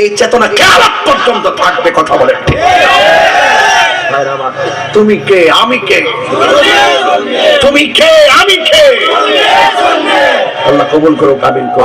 এই চেতনা কেমন পর্যন্ত থাকবে কথা বলে তুমি কে? আমি কে? তুমি কে? আমি কে? আল্লাহ কবুল করো কাবিল করো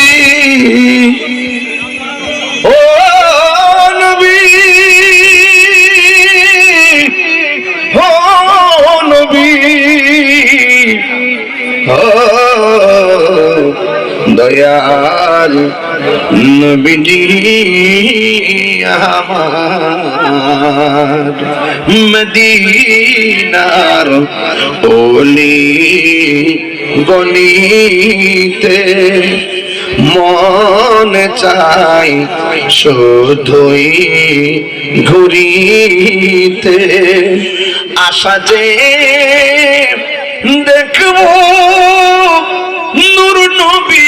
দয়াল নবীজি মদিনার ওলি গলিতে মন চাই শুধুই ঘুরিতে। আশা যে দেখব নবীকে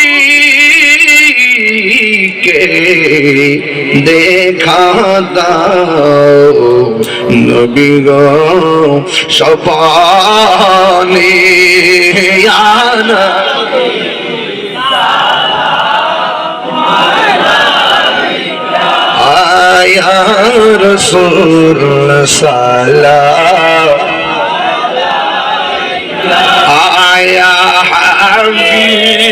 দেখা দাও। নবী গো সপানে আনা। আয়া রসুল সালাম। আয়া হাবিবি।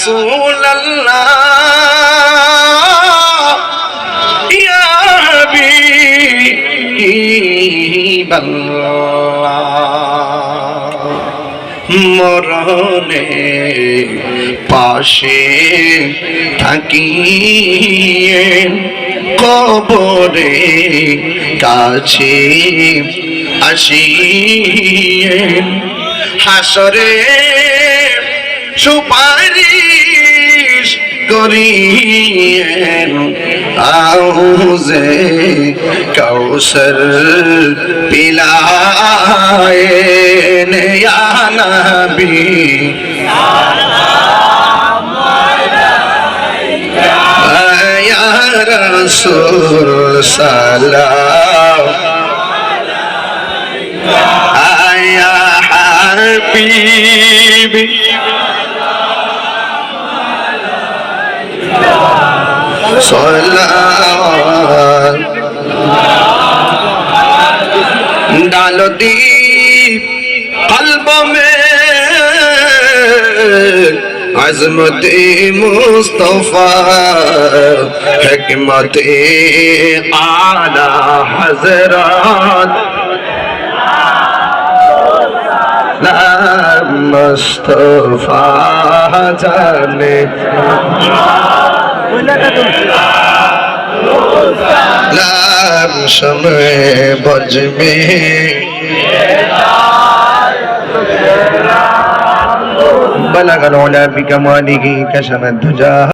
ইয়া রাসূল আল্লাহ ইয়া হাবিবাল্লাহ। মরণে পাশে থাকিয়ে কবরে কাছে আসিয়ে হাসরে সুপারিশ করিয়েন আউজে কৌসর পিলায়েন ইয়া আয়া হাবিবি। डाल दी कल्ब में عظمت مصطفیٰ حکمت اعلی حضرات مصطفیٰ جانے نام شمع بج میں بلغ العلا بكماله كشف الدجى